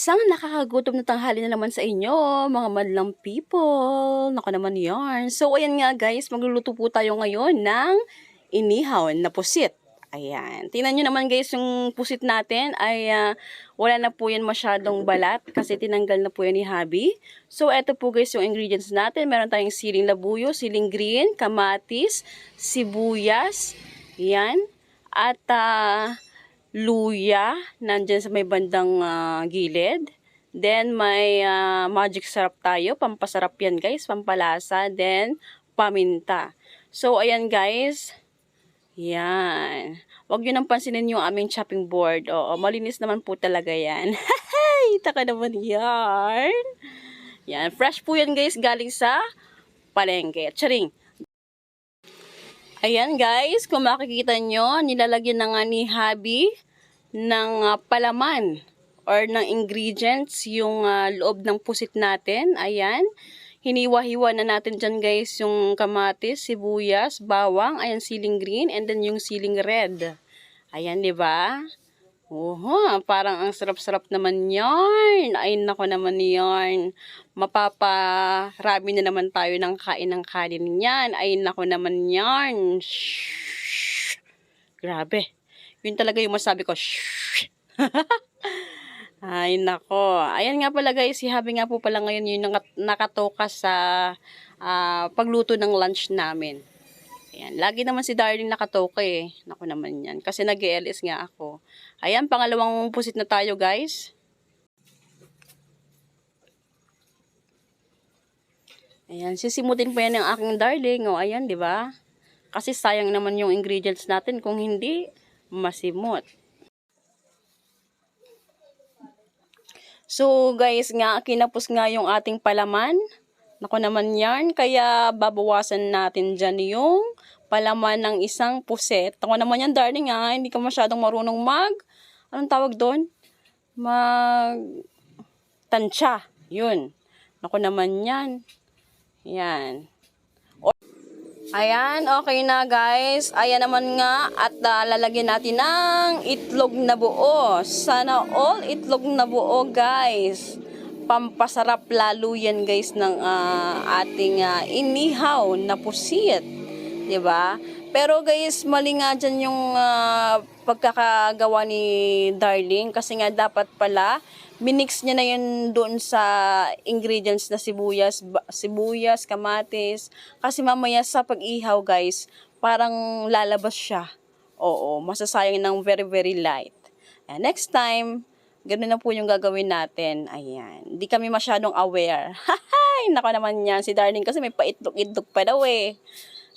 Isang nakakagutom na tanghali na naman sa inyo, mga madlang people. Nako naman yarn. So, ayan nga guys, magluluto po tayo ngayon ng inihaw na pusit. Ayan. Tingnan nyo naman guys, yung pusit natin ay ah, wala na po yan masyadong balat kasi tinanggal na po yan ni Habi. So, eto po guys yung ingredients natin. Meron tayong siling labuyo, siling green, kamatis, sibuyas, yan. At ah, luya, nandyan sa may bandang ah, gilid. Then, may ah, magic syrup tayo. Pampasarap yan, guys. Pampalasa. Then, paminta. So, ayan, guys. Yan. Huwag nyo nang pansinin yung aming chopping board. Oo, malinis naman po talaga yan. Hay! Taka naman yan. Yan. Fresh po yan, guys. Galing sa palengke. Charing. Ayan guys, kung makikita nyo, nilalagyan na nga ni Habi ng ah, palaman or ng ingredients yung ah, loob ng pusit natin. Ayan. Hiniwa-hiwa na natin dyan guys yung kamatis, sibuyas, bawang, ayan siling green, and then yung siling red. Ayan, di ba? Oho, parang ang sarap-sarap naman yarn. Ay, nako naman yarn. Mapaparami na naman tayo ng kain ng kanin niyan. Ay, nako naman yarn. Shhh. Grabe. Yun talaga yung masabi ko. Shhh. Ay, nako. Ayan nga pala guys, si Habi nga po pala ngayon yung nakat- nakatoka sa ah, pagluto ng lunch namin. Ayan, lagi naman si Darling nakatoka eh. Naku naman yan. Kasi nag ls nga ako. Ayan, pangalawang pusit na tayo guys. Ayan, sisimutin pa yan ng aking darling. O, ayan, di ba? Kasi sayang naman yung ingredients natin. Kung hindi, masimot. So, guys nga, kinapos nga yung ating palaman. Nako naman yan. Kaya, babawasan natin dyan yung palaman ng isang puset. Ako naman yan, darling ha. Hindi ka masyadong marunong mag... Anong tawag doon? Mag... Tansya. Yun. Nako naman yan. Yan. Ayan, okay na guys. Ayan naman nga at ah, lalagyan natin ng itlog na buo. Sana all itlog na buo guys. Pampasarap lalo yan guys ng ah, ating ah, inihaw na pusit. 'Di ba? Pero guys, mali nga dyan yung ah, pagkakagawa ni Darling kasi nga dapat pala minix niya na yun doon sa ingredients na sibuyas, sibuyas, kamatis. Kasi mamaya sa pag-ihaw guys, parang lalabas siya. Oo, masasayang ng very very light. And next time, ganun na po yung gagawin natin. Ayan. Hindi kami masyadong aware. Hahay! Nako naman yan. Si Darling kasi may paitlog-itlog pa daw eh.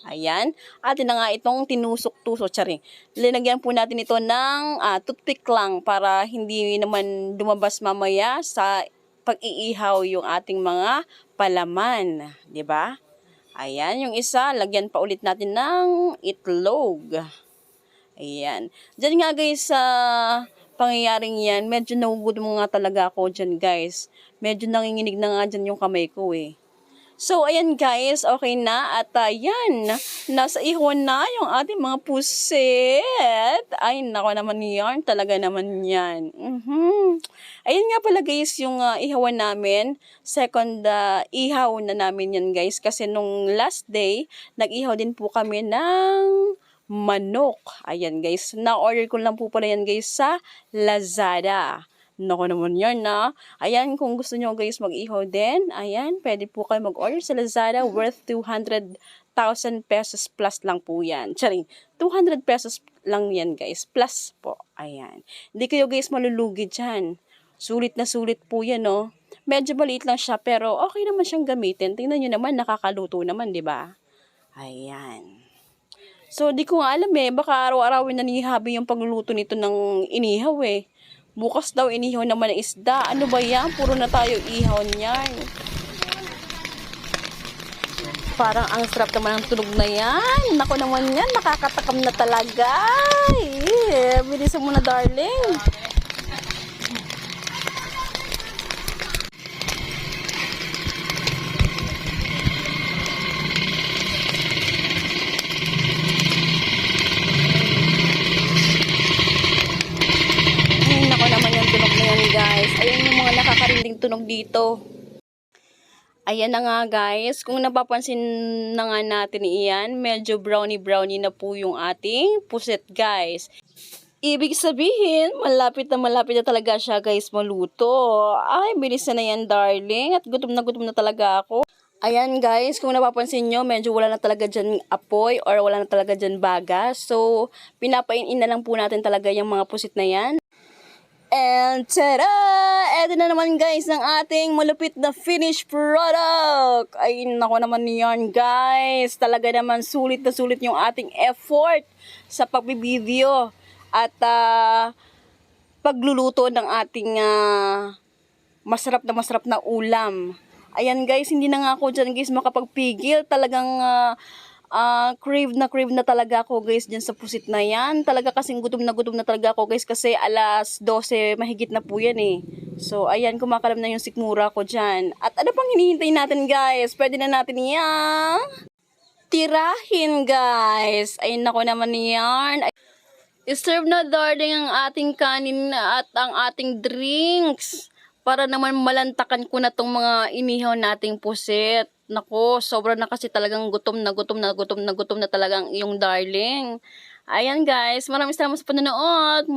Ayan. Atin na nga itong tinusok-tusok. Tsari. Linagyan po natin ito ng ah, toothpick lang para hindi naman lumabas mamaya sa pag-iihaw yung ating mga palaman. ba? Ayan. Yung isa, lagyan pa ulit natin ng itlog. Ayan. Diyan nga guys sa pangyayaring yan, medyo nagugutom nga talaga ako dyan guys. Medyo nanginginig na nga dyan yung kamay ko eh. So, ayan guys, okay na. At ayan, nasa ihon na yung ating mga puset. Ay, nako naman yan. Talaga naman yan. Mhm. Ayun nga pala guys, yung uh, ihawan namin. Second uh, ihaw na namin yan guys. Kasi nung last day, nag-ihaw din po kami ng manok. Ayan guys, na-order ko lang po pala yan guys sa Lazada. Nako naman yan na. Ayan, kung gusto nyo guys mag-ihaw din, ayan, pwede po kayo mag-order sa Lazada worth 200,000 pesos plus lang po yan. Charing, 200 pesos lang yan guys, plus po. Ayan. Hindi kayo guys malulugi dyan. Sulit na sulit po yan, no? Medyo maliit lang siya, pero okay naman siyang gamitin. Tingnan nyo naman, nakakaluto naman, di ba? Ayan. So, di ko alam eh. Baka araw-arawin na ni Habi yung pagluluto nito ng inihaw eh. Bukas daw inihaw naman ng isda. Ano ba yan? Puro na tayo ihaw niyan. Parang ang sarap naman ng tunog na yan. Nako naman yan. Nakakatakam na talaga. Eh, bilisan mo na darling. Tunog dito. Ayan na nga guys, kung napapansin na nga natin iyan, medyo brownie-brownie na po yung ating puset guys. Ibig sabihin, malapit na malapit na talaga siya guys maluto. Ay, bilis na yan darling at gutom na gutom na talaga ako. Ayan guys, kung napapansin nyo, medyo wala na talaga dyan apoy or wala na talaga dyan baga. So, pinapain na lang po natin talaga yung mga pusit na yan. And tada! Eto na naman guys ang ating malupit na finished product. Ay nako naman yan guys. Talaga naman sulit na sulit yung ating effort sa pagbibideo at ah, pagluluto ng ating ah, masarap na masarap na ulam. Ayan guys, hindi na nga ako dyan guys makapagpigil. Talagang ah, ah, crave na crave na talaga ako guys dyan sa pusit na yan. Talaga kasing gutom na gutom na talaga ako guys kasi alas 12 mahigit na po yan eh. So ayan, kumakalam na yung sikmura ko dyan. At ano pang hinihintay natin guys? Pwede na natin yan tirahin guys. Ay nako naman yan. Ay, I-serve na darling ang ating kanin at ang ating drinks. Para naman malantakan ko na tong mga inihaw nating pusit. Nako, sobra na kasi talagang gutom na gutom na gutom na gutom na talagang yung darling. Ayan guys, maraming salamat sa panonood.